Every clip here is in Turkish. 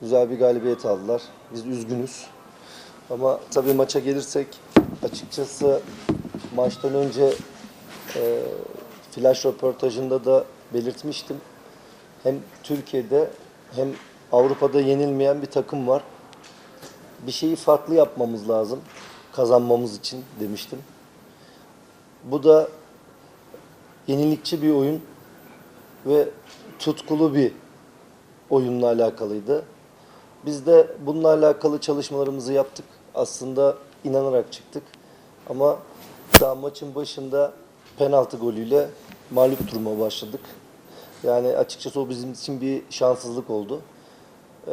Güzel bir galibiyet aldılar. Biz üzgünüz. Ama tabii maça gelirsek açıkçası maçtan önce e, flash röportajında da belirtmiştim. Hem Türkiye'de hem Avrupa'da yenilmeyen bir takım var. Bir şeyi farklı yapmamız lazım kazanmamız için demiştim. Bu da yenilikçi bir oyun ve tutkulu bir oyunla alakalıydı. Biz de bununla alakalı çalışmalarımızı yaptık. Aslında inanarak çıktık. Ama daha maçın başında penaltı golüyle mağlup duruma başladık. Yani açıkçası o bizim için bir şanssızlık oldu. Ee,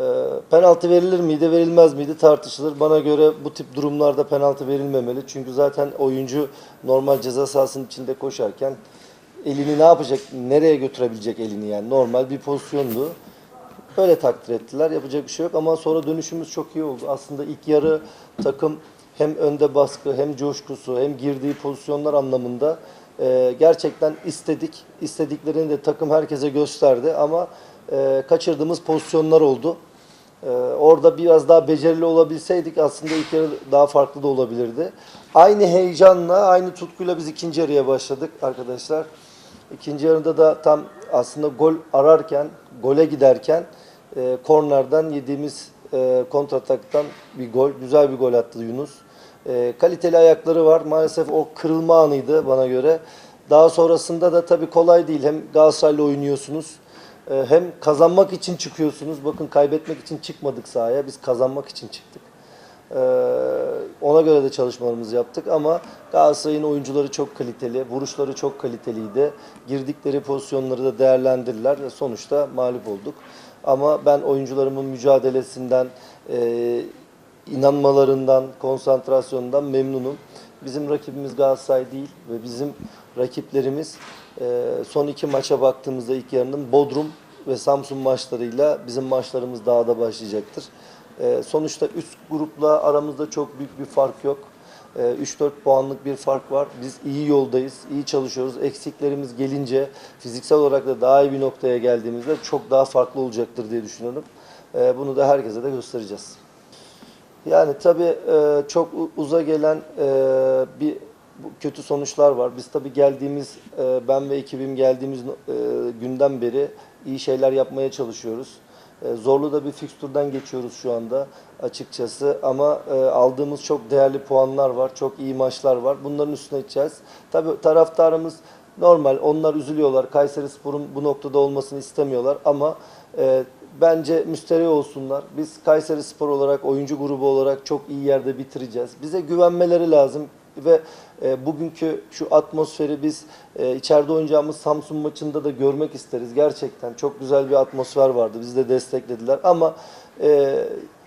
penaltı verilir miydi, verilmez miydi tartışılır. Bana göre bu tip durumlarda penaltı verilmemeli. Çünkü zaten oyuncu normal ceza sahasının içinde koşarken elini ne yapacak, nereye götürebilecek elini yani normal bir pozisyondu. Böyle takdir ettiler. Yapacak bir şey yok ama sonra dönüşümüz çok iyi oldu. Aslında ilk yarı takım hem önde baskı hem coşkusu hem girdiği pozisyonlar anlamında e, gerçekten istedik. İstediklerini de takım herkese gösterdi ama e, kaçırdığımız pozisyonlar oldu. E, orada biraz daha becerili olabilseydik aslında ilk yarı daha farklı da olabilirdi. Aynı heyecanla, aynı tutkuyla biz ikinci yarıya başladık arkadaşlar. İkinci yarıda da tam aslında gol ararken, gole giderken e, kornerden yediğimiz e, kontrataktan bir gol, güzel bir gol attı Yunus. E, kaliteli ayakları var. Maalesef o kırılma anıydı bana göre. Daha sonrasında da tabii kolay değil. Hem Galatasaray'la oynuyorsunuz. e, hem kazanmak için çıkıyorsunuz. Bakın kaybetmek için çıkmadık sahaya. Biz kazanmak için çıktık. Ee, ona göre de çalışmalarımızı yaptık ama Galatasaray'ın oyuncuları çok kaliteli, vuruşları çok kaliteliydi. Girdikleri pozisyonları da değerlendirdiler sonuçta mağlup olduk. Ama ben oyuncularımın mücadelesinden, e, inanmalarından, konsantrasyonundan memnunum. Bizim rakibimiz Galatasaray değil ve bizim rakiplerimiz e, son iki maça baktığımızda ilk yarının Bodrum ve Samsun maçlarıyla bizim maçlarımız daha da başlayacaktır. E, sonuçta üst grupla aramızda çok büyük bir fark yok. E, 3-4 puanlık bir fark var. Biz iyi yoldayız, iyi çalışıyoruz. Eksiklerimiz gelince fiziksel olarak da daha iyi bir noktaya geldiğimizde çok daha farklı olacaktır diye düşünüyorum. E, bunu da herkese de göstereceğiz. Yani tabii e, çok uza gelen e, bir kötü sonuçlar var. Biz tabii geldiğimiz, e, ben ve ekibim geldiğimiz günden beri iyi şeyler yapmaya çalışıyoruz. E, zorlu da bir fikstürden geçiyoruz şu anda açıkçası ama e, aldığımız çok değerli puanlar var, çok iyi maçlar var. Bunların üstüne gideceğiz. Tabii taraftarımız normal, onlar üzülüyorlar. Kayseri Spor'un bu noktada olmasını istemiyorlar ama e, bence müsterih olsunlar. Biz Kayseri Spor olarak, oyuncu grubu olarak çok iyi yerde bitireceğiz. Bize güvenmeleri lazım ve e, bugünkü şu atmosferi biz e, içeride oynayacağımız Samsun maçında da görmek isteriz. Gerçekten çok güzel bir atmosfer vardı. Bizi de desteklediler ama e,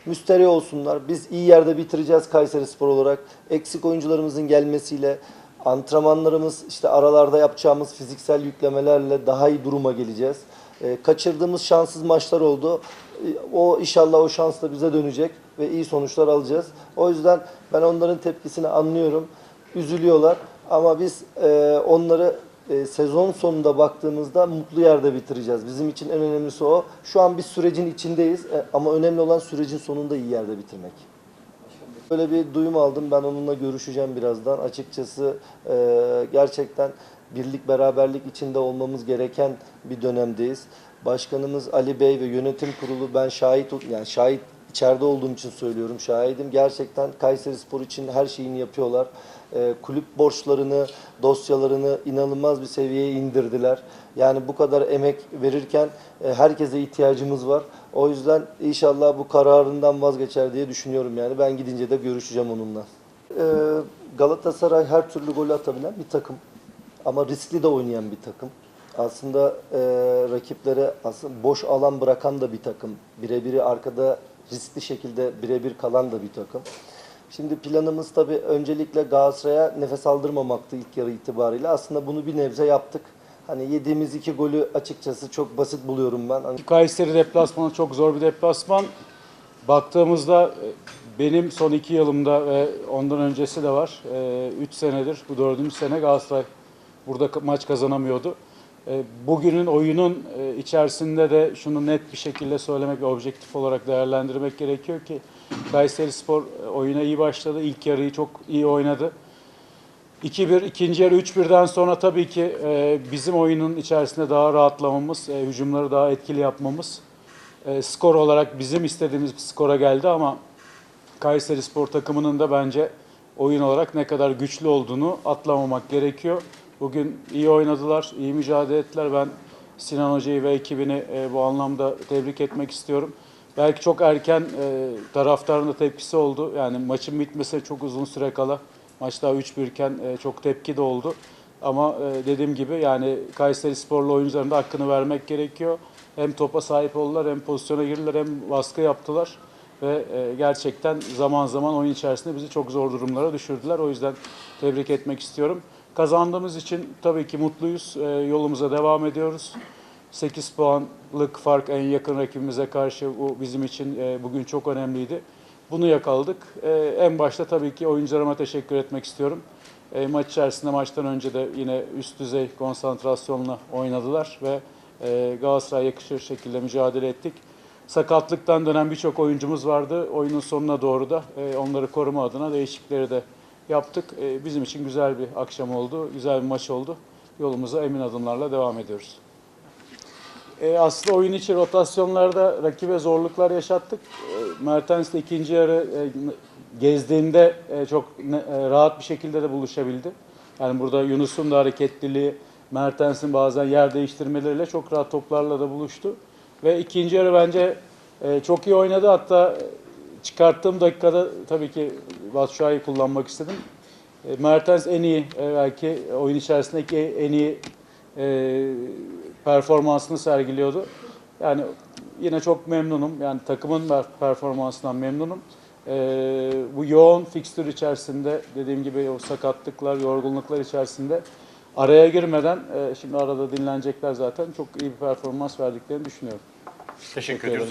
müsterih olsunlar. Biz iyi yerde bitireceğiz Kayseri Spor olarak. Eksik oyuncularımızın gelmesiyle antrenmanlarımız işte aralarda yapacağımız fiziksel yüklemelerle daha iyi duruma geleceğiz. E, kaçırdığımız şanssız maçlar oldu. E, O inşallah o şans da bize dönecek ve iyi sonuçlar alacağız. O yüzden ben onların tepkisini anlıyorum. Üzülüyorlar ama biz e, onları e, sezon sonunda baktığımızda mutlu yerde bitireceğiz. Bizim için en önemlisi o. Şu an biz sürecin içindeyiz e, ama önemli olan sürecin sonunda iyi yerde bitirmek. Böyle bir duyum aldım. Ben onunla görüşeceğim birazdan. Açıkçası e, gerçekten birlik beraberlik içinde olmamız gereken bir dönemdeyiz. Başkanımız Ali Bey ve yönetim kurulu ben şahit yani şahit içeride olduğum için söylüyorum şahidim. Gerçekten Kayseri Spor için her şeyini yapıyorlar. E, kulüp borçlarını, dosyalarını inanılmaz bir seviyeye indirdiler. Yani bu kadar emek verirken e, herkese ihtiyacımız var. O yüzden inşallah bu kararından vazgeçer diye düşünüyorum yani. Ben gidince de görüşeceğim onunla. E, Galatasaray her türlü golü atabilen bir takım. Ama riskli de oynayan bir takım. Aslında e, rakiplere aslında boş alan bırakan da bir takım. Birebiri arkada riskli şekilde birebir kalan da bir takım. Şimdi planımız tabii öncelikle Galatasaray'a nefes aldırmamaktı ilk yarı itibariyle. Aslında bunu bir nebze yaptık. Hani yediğimiz iki golü açıkçası çok basit buluyorum ben. Hani Kayseri deplasmanı çok zor bir deplasman. Baktığımızda e, benim son iki yılımda ve ondan öncesi de var. 3 senedir, bu dördüncü sene Galatasaray burada maç kazanamıyordu. E, Bugünün oyunun e, içerisinde de şunu net bir şekilde söylemek ve objektif olarak değerlendirmek gerekiyor ki Kayseri Spor e, oyuna iyi başladı. İlk yarıyı çok iyi oynadı. 2-1, ikinci yarı 3-1'den sonra tabii ki bizim oyunun içerisinde daha rahatlamamız, hücumları daha etkili yapmamız, skor olarak bizim istediğimiz bir skora geldi ama Kayseri Spor takımının da bence oyun olarak ne kadar güçlü olduğunu atlamamak gerekiyor. Bugün iyi oynadılar, iyi mücadele ettiler. Ben Sinan Hoca'yı ve ekibini e, bu anlamda tebrik etmek istiyorum. Belki çok erken e, taraftarın da tepkisi oldu. Yani maçın bitmesi çok uzun süre kala. Maç daha 3-1 iken e, çok tepki de oldu. Ama e, dediğim gibi yani Kayseri Sporlu oyuncuların da hakkını vermek gerekiyor. Hem topa sahip oldular hem pozisyona girdiler hem baskı yaptılar. Ve e, gerçekten zaman zaman oyun içerisinde bizi çok zor durumlara düşürdüler. O yüzden tebrik etmek istiyorum. Kazandığımız için tabii ki mutluyuz. E, yolumuza devam ediyoruz. 8 puanlık fark en yakın rakibimize karşı bu bizim için e, bugün çok önemliydi. Bunu yakaladık. E, en başta tabii ki oyuncularıma teşekkür etmek istiyorum. E, maç içerisinde maçtan önce de yine üst düzey konsantrasyonla oynadılar ve e, Galatasaray'a yakışır şekilde mücadele ettik. Sakatlıktan dönen birçok oyuncumuz vardı. Oyunun sonuna doğru da e, onları koruma adına değişiklikleri de yaptık. E, bizim için güzel bir akşam oldu, güzel bir maç oldu. Yolumuza emin adımlarla devam ediyoruz. E, aslında oyun içi rotasyonlarda rakibe zorluklar yaşattık. E, Mertens de ikinci yarı e, gezdiğinde e, çok e, rahat bir şekilde de buluşabildi. Yani burada Yunus'un da hareketliliği, Mertens'in bazen yer değiştirmeleriyle çok rahat toplarla da buluştu. Ve ikinci yarı bence çok iyi oynadı. Hatta çıkarttığım dakikada tabii ki Batshuayi'yi kullanmak istedim. E, Mertens en iyi e, belki oyun içerisindeki en iyi e, performansını sergiliyordu. Yani yine çok memnunum. Yani takımın per- performansından memnunum. E, bu yoğun fikstür içerisinde dediğim gibi o sakatlıklar, yorgunluklar içerisinde araya girmeden e, şimdi arada dinlenecekler zaten çok iyi bir performans verdiklerini düşünüyorum. Teşekkür Teşekkür ediyoruz.